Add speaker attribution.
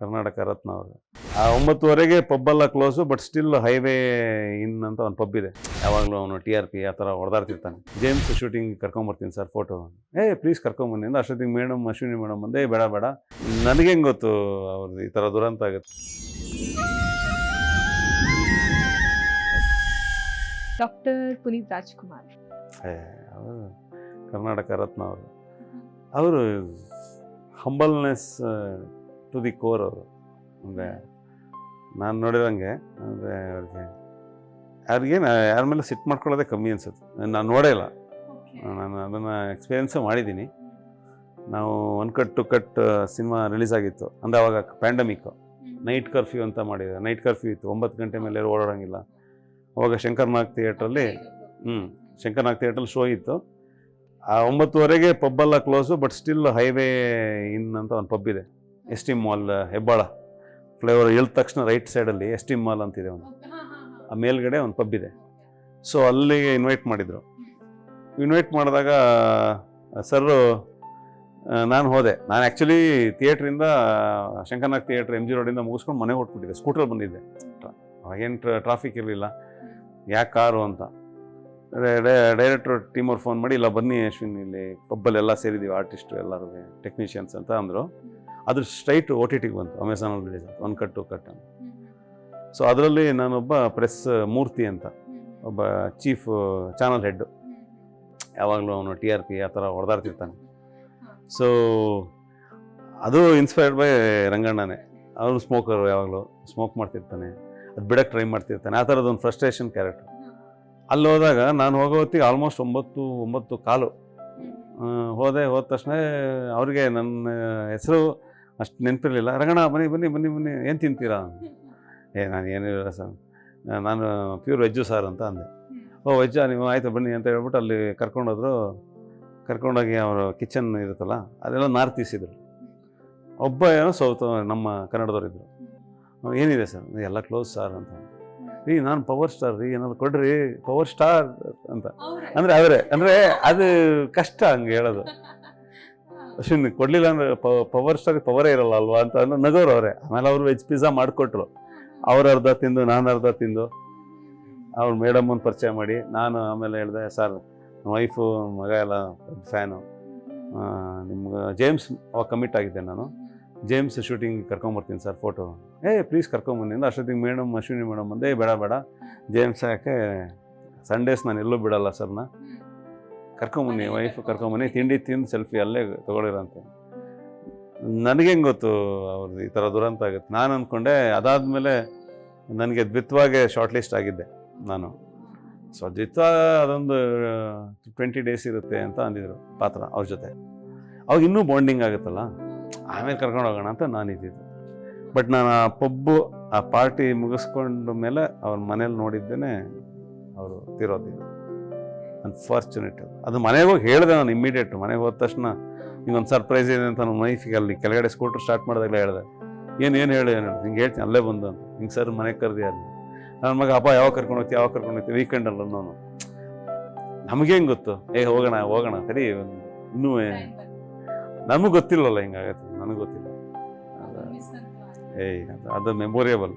Speaker 1: ಕರ್ನಾಟಕ ರತ್ನ ಅವರು ಆ ಒಂಬತ್ತುವರೆಗೆ ಪಬ್ಬೆಲ್ಲ close but still highway in ಅಂತ ಒಂದು ಪಬ್ ಇದೆ. ಯಾವಾಗಲೂ ಅವನು ಟಿ ಆರ್ ಪಿ ಆ ಥರ ಹೊಡೆದಾಡ್ತಿರ್ತಾನೆ. ಜೇಮ್ಸ್ ಶೂಟಿಂಗ್ ಕರ್ಕೊಂಬರ್ತೀನಿ ಸರ್ ಫೋಟೋ ಏ ಪ್ಲೀಸ್ ಕರ್ಕೊಂಬನ್ನಿ ಅಂದ್ರೆ ಅಷ್ಟೊತ್ತಿಗೆ ಮೇಡಮ್ ಅಶ್ವಿನಿ ಮೇಡಮ್ ಬಂದೆ ಬೇಡ ಬೇಡ. ನನಗೆ ಹೆಂಗೆ ಗೊತ್ತು ಅವ್ರದ್ದು ಈ ಥರ ದುರಂತ ಆಗುತ್ತೆ?
Speaker 2: ಡಾಕ್ಟರ್ ಪುನೀತ್ ರಾಜ್ಕುಮಾರ್.
Speaker 1: ಏ, ಅವರು ಕರ್ನಾಟಕ ರತ್ನ ಅವರು. ಅವರು ಹಂಬಲ್ನೆಸ್ ಟು ದಿ ಕೋರ್ ಅವರು ಅಂದರೆ ನಾನು ನೋಡಿದಂಗೆ ಅಂದರೆ ಅವ್ರಿಗೆ ಯಾರಿಗೇನು ಯಾರ ಮೇಲೆ ಸಿಟ್ ಮಾಡ್ಕೊಳ್ಳೋದೇ ಕಮ್ಮಿ ಅನ್ಸುತ್ತೆ. ನಾನು ನೋಡೇ ಇಲ್ಲ. ನಾನು ಅದನ್ನು ಎಕ್ಸ್ಪೀರಿಯೆನ್ಸು ಮಾಡಿದ್ದೀನಿ ನಾವು one cut two cut cinema release ಆಗಿತ್ತು. ಅಂದರೆ ಅವಾಗ ಪ್ಯಾಂಡಮಿಕ್ಕು ನೈಟ್ ಕರ್ಫ್ಯೂ ಅಂತ ಮಾಡಿದೆ. ನೈಟ್ ಕರ್ಫ್ಯೂ ಇತ್ತು. ಒಂಬತ್ತು ಗಂಟೆ ಮೇಲೆ ಯಾರು ಓಡಾಡೋಂಗಿಲ್ಲ. ಅವಾಗ ಶಂಕರ್ನಾಗ್ ಥಿಯೇಟ್ರಲ್ಲಿ ಹ್ಞೂ ಶಂಕರ್ನಾಗ್ ಥಿಯೇಟ್ರಲ್ಲಿ ಶೋ ಇತ್ತು. ಆ ಒಂಬತ್ತುವರೆಗೆ ಪಬ್ಬೆಲ್ಲ close but still highway in ಅಂತ ಒಂದು ಪಬ್ ಇದೆ. S T mall Hebbal. Flyover ಇಳಿದ ತಕ್ಷಣ ರೈಟ್ ಸೈಡಲ್ಲಿ ಎಸ್ ಟಿ ಮಾಲ್ ಅಂತಿದೆ ಒಂದು ಆ ಮೇಲ್ಗಡೆ ಒಂದು ಪಬ್ ಇದೆ. ಸೊ ಅಲ್ಲಿಗೆ ಇನ್ವೈಟ್ ಮಾಡಿದರು. ಇನ್ವೈಟ್ ಮಾಡಿದಾಗ ಸರ್ರು ನಾನು ಹೋದೆ. ನಾನು ಆ್ಯಕ್ಚುಲಿ ಥಿಯೇಟ್ರಿಂದ ಶಂಕರ್ನಾಗ್ ಥಿಯೇಟ್ರ್ ಎಂ ಜಿ ರೋಡಿಂದ ಮುಗಿಸ್ಕೊಂಡು ಮನೆಗೆ ಹೊಟ್ಬಿಟ್ಟಿದ್ದೆ ಸ್ಕೂಟ್ರಲ್ಲಿ ಬಂದಿದ್ದೆ. ಅವಾಗೇನು ಟ್ರಾಫಿಕ್ ಇರಲಿಲ್ಲ. ಯಾಕೆ ಕಾರು ಅಂತ. ಡೈರೆಕ್ಟ್ರ್ ಟೀಮವ್ರು ಫೋನ್ ಮಾಡಿ ಇಲ್ಲ ಬನ್ನಿ ಅಶ್ವಿನ್ ಇಲ್ಲಿ ಪಬ್ಬಲ್ಲೆಲ್ಲ ಸೇರಿದ್ದೀವಿ ಆರ್ಟಿಸ್ಟು ಎಲ್ಲರೂ ಟೆಕ್ನಿಷಿಯನ್ಸ್ ಅಂತ ಅಂದರು. ಅದ್ರ ಸ್ಟ್ರೈಟ್ ಓ ಟಿ ಟಿಗೆ ಬಂತು ಅಮೆಝಾನಲ್ಲಿ ರಿಲೀಸ್ ಆಯ್ತು. ಒನ್ ಕಟ್ ಟು ಕಟ್ ಅಂತ. ಸೊ ಅದರಲ್ಲಿ ನಾನೊಬ್ಬ ಪ್ರೆಸ್ ಮೂರ್ತಿ ಅಂತ ಒಬ್ಬ ಚೀಫ್ ಚಾನಲ್ ಹೆಡ್ ಯಾವಾಗಲೂ ಅವನು ಟಿ ಆರ್ ಪಿ ಆ ಥರ ಹೊಡೆದಾಡ್ತಿರ್ತಾನೆ. ಸೊ ಅದು ಇನ್ಸ್ಪೈರ್ಡ್ ಬೈ ರಂಗಣ್ಣನೇ. ಅವನು ಸ್ಮೋಕರು ಯಾವಾಗಲೂ ಸ್ಮೋಕ್ ಮಾಡ್ತಿರ್ತಾನೆ. ಅದು ಬಿಡಕ್ಕೆ ಟ್ರೈ ಮಾಡ್ತಿರ್ತಾನೆ. ಆ ಥರದ್ದು ಒಂದು ಫ್ರಸ್ಟ್ರೇಷನ್ ಕ್ಯಾರೆಕ್ಟರ್ ಅಲ್ಲಿ ಹೋದಾಗ ನಾನು ಹೋಗೋ ಹೊತ್ತಿಗೆ ಆಲ್ಮೋಸ್ಟ್ ಒಂಬತ್ತು ಒಂಬತ್ತು ಕಾಲು ಹೋದೆ ಹೋದ ತಕ್ಷಣ ಅವ್ರಿಗೆ ನನ್ನ ಹೆಸರು ಅಷ್ಟು ನೆನಪಿರಲಿಲ್ಲ. ರಂಗಣ್ಣ ಬನ್ನಿ ಬನ್ನಿ ಬನ್ನಿ ಬನ್ನಿ. ಏನು ತಿಂತೀರಾ? ಏ ನಾನು ಏನಿಲ್ಲ ಸರ್. ನಾನು ಪ್ಯೂರ್ ವೆಜ್ಜು ಸರ್ ಅಂತ ಅಂದೆ. ಓ ವೆಜ್ಜ ನೀವು ಆಯಿತು ಬನ್ನಿ ಅಂತ ಹೇಳ್ಬಿಟ್ಟು ಅಲ್ಲಿ ಕರ್ಕೊಂಡೋದ್ರು. ಕರ್ಕೊಂಡೋಗಿ ಅವರು ಕಿಚನ್ ಇರುತ್ತಲ್ಲ ಅದೆಲ್ಲ ನಾರ್ತ್ ಈಸಿದ್ರು ಒಬ್ಬ ಏನೋ ಸೌತ್ ನಮ್ಮ ಕನ್ನಡದವ್ರು ಇದ್ದರು ಏನಿದೆ ಸರ್? ಎಲ್ಲ ಕ್ಲೋಸ್ ಸರ್ ಅಂತ. ರೀ ನಾನು ಪವರ್ ಸ್ಟಾರ್ ರೀ ಏನಾದ್ರು ಕೊಡ್ರಿ ಪವರ್ ಸ್ಟಾರ್ ಅಂತ. ಅಂದರೆ ಅವರೇ. ಅಂದರೆ ಅದು ಕಷ್ಟ ಹಂಗೆ ಹೇಳೋದು. ಅಶ್ವಿನ್ ಕೊಡ್ಲಿಲ್ಲ ಅಂದ್ರೆ ಪವರ್ ಸ್ಟಾರ್ ಪವರೇ ಇರಲ್ಲ ಅಲ್ವಾ ಅಂತ ಅಂದ್ರೆ ನಗೋರು ಅವರೇ. ಆಮೇಲೆ ಅವರು ವೆಜ್ ಪಿಜ್ಜಾ ಮಾಡಿಕೊಟ್ರು. ಅವ್ರು ಅರ್ಧ ತಿಂದು, ನಾನು ಅರ್ಧ ತಿಂದು. ಅವ್ರು ಮೇಡಮ್ಮನ್ನು ಪರಿಚಯ ಮಾಡಿ. ನಾನು ಆಮೇಲೆ ಹೇಳಿದೆ, ಸರ್ ವೈಫು ಮಗ ಎಲ್ಲ ಫ್ಯಾನು ನಿಮ್ಗೆ ಜೇಮ್ಸ್ ಅವಾಗ ಕಮಿಟ್ ಆಗಿದ್ದೆ ನಾನು. ಜೇಮ್ಸ್ ಶೂಟಿಂಗ್ ಕರ್ಕೊಂಬರ್ತೀನಿ ಸರ್ ಫೋಟೋ ಏ ಪ್ಲೀಸ್ ಕರ್ಕೊಂಬನ್ನಿ. ಅಂದ್ರೆ ಅಷ್ಟೊತ್ತಿಗೆ ಮೇಡಮ್ ಅಶ್ವಿನಿ ಮೇಡಮ್ ಬಂದೆ ಬೇಡ ಬೇಡ. ಜೇಮ್ಸ್ ಯಾಕೆ ಸಂಡೇಸ್ ನಾನು ಎಲ್ಲೂ ಬಿಡಲ್ಲ ಸರ್ನ ಕರ್ಕೊಂಬನ್ನಿ ವೈಫ್ ಕರ್ಕೊಂಬನ್ನಿ. ತಿಂಡಿ ತಿಂದು ಸೆಲ್ಫಿ ಅಲ್ಲೇ ತೊಗೊಳಿರಂತೆ ನನಗೆ ಹೆಂಗೆ ಗೊತ್ತು ಅವ್ರದ್ದು ಈ ಥರ ದುರಂತ ಆಗುತ್ತೆ. ನಾನು ಅಂದ್ಕೊಂಡೆ ಅದಾದಮೇಲೆ ನನಗೆ ದ್ವಿತ್ವಾಗೆ ಶಾರ್ಟ್ ಲಿಸ್ಟ್ ಆಗಿದ್ದೆ ನಾನು. ಸೊ ದ್ವಿತ್ವ ಅದೊಂದು ಟ್ವೆಂಟಿ ಡೇಸ್ ಇರುತ್ತೆ ಅಂತ ಅಂದಿದ್ರು ಪಾತ್ರ ಅವ್ರ ಜೊತೆ. ಅವಾಗ ಇನ್ನೂ ಬಾಂಡಿಂಗ್ ಆಗುತ್ತಲ್ಲ? ಆಮೇಲೆ ಕರ್ಕೊಂಡು ಹೋಗೋಣ ಅಂತ ನಾನು ಇದ್ದಿದ್ದು. ಬಟ್ ನಾನು ಆ ಪಬ್ಬು ಆ ಪಾರ್ಟಿ ಮುಗಿಸ್ಕೊಂಡ ಮೇಲೆ ಅವ್ರ ಮನೇಲಿ ನೋಡಿದ್ದೇನೆ ಅವರು ತೀರೋದಿಲ್ಲ ಅನ್ಫಾರ್ಚುನೇಟ್ ಅದು ಮನೆಗೆ ಹೋಗಿ ಹೇಳಿದೆ ನಾನು ಇಮ್ಮಿಡಿಯೇಟ್ ಮನೆಗೆ ಹೋದ ತಕ್ಷಣ ಹಿಂಗೊಂದು ಸರ್ಪ್ರೈಸ್ ಇದೆ ಅಂತ ನಮ್ಮ ಮೈಫಿಗೆ ಅಲ್ಲಿ ಕೆಳಗಡೆ ಸ್ಕೂಟ್ರ್ ಸ್ಟಾರ್ಟ್ ಮಾಡಿದಾಗಲೇ ಹೇಳಿದೆ. ಏನು ಏನು ಹೇಳಿ ಏನು ಹಿಂಗೆ ಹೇಳ್ತೀನಿ ಅಲ್ಲೇ ಬಂದು ಅಂತ. ಹಿಂಗೆ ಸರ್ ಮನೆಗೆ ಕರೆದಿ ಅಲ್ಲಿ. ನನ್ನ ಮಗ ಅಪ್ಪ ಯಾವಾಗ ಕರ್ಕೊಂಡು ಹೋಗ್ತೀವಿ ಯಾವಾಗ ಕರ್ಕೊಂಡು ಹೋಗ್ತೀವಿ ವೀಕೆಂಡಲ್ಲ ನಾನು ನಮಗೆ ಹೆಂಗೆ ಗೊತ್ತು? ಏ ಹೋಗೋಣ ಹೋಗೋಣ ಸರಿ ಇನ್ನೂ ನಮಗೆ ಗೊತ್ತಿಲ್ಲಲ್ಲ ಹಿಂಗಾಗತ್ತೆ ನನಗೆ ಗೊತ್ತಿಲ್ಲ. ಏಯ್ ಅದು- ಅದು ಮೆಮೊರಿಯಬಲ್